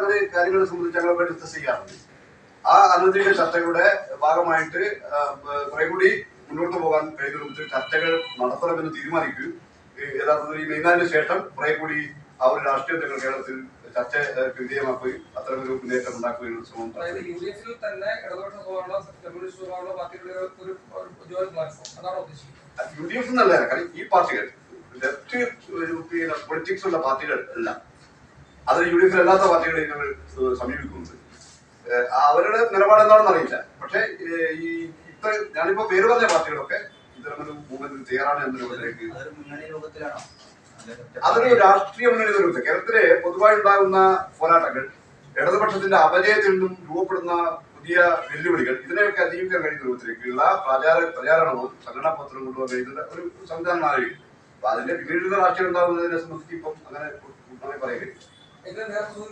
അങ്ങനെ കാര്യങ്ങളെ സംബന്ധിച്ച് ഞങ്ങൾ ഡിസ്കസ് ചെയ്യാറുണ്ട്. ആ അനധിക ചർച്ചകളുടെ ഭാഗമായിട്ട് കുറെ കൂടി മുന്നോട്ട് പോകാൻ കഴിയുന്ന രൂപത്തിൽ ചർച്ചകൾ നടത്തണമെന്ന് തീരുമാനിക്കുകയും ഈ യഥാർത്ഥത്തിൽ ഈ മെയ്നാലിന് ശേഷം കുറെ കൂടി ആ ഒരു രാഷ്ട്രീയ ഞങ്ങൾ കേരളത്തിൽ ചർച്ച വിധേയമാക്കുകയും അത്തരമൊരു മുന്നേറ്റം ഉണ്ടാക്കുകയും ശ്രമം യു ഡി എഫ് എന്നല്ല കാരണം ഈ പാർട്ടികൾ ലെഫ്റ്റ് പൊളിറ്റിക്സ് ഉള്ള പാർട്ടികൾ അല്ല. അതിൽ യു ഡി എഫിൽ അല്ലാത്ത പാർട്ടികളെ ഞങ്ങൾ സമീപിക്കുന്നുണ്ട് അവരുടെ നിലപാട് എന്താണെന്ന് അറിയില്ല. പക്ഷേ ഈ ഇപ്പൊ ഞാനിപ്പോ പേര് പറഞ്ഞ പാർട്ടികളൊക്കെ ഇത്തരമൊരു മൂവ്മെന്റിൽ തയ്യാറാണ് എന്ന രൂപത്തിലേക്ക് അതൊരു രാഷ്ട്രീയ മുന്നണി രൂപത്തിൽ. കേരളത്തിലെ പൊതുവായി ഉണ്ടാകുന്ന പോരാട്ടങ്ങൾ ഇടതുപക്ഷത്തിന്റെ അപജയത്തിൽ നിന്നും രൂപപ്പെടുന്ന പുതിയ വെല്ലുവിളികൾ ഇതിനെയൊക്കെ അതിജീവിക്കാൻ കഴിയുന്ന രൂപത്തിലേക്കുള്ള പ്രചാര പ്രചാരണവും സംഘടനാ പത്രം കൊണ്ടുപോകാൻ കഴിയുന്ന ഒരു സംവിധാനം ആലോചിക്കും അപ്പൊ അതിന്റെ പിന്നീടുള്ള രാഷ്ട്രീയം ഉണ്ടാകുന്നതിനെ സംബന്ധിച്ച് ഇപ്പം അങ്ങനെ പറയുകയും এটা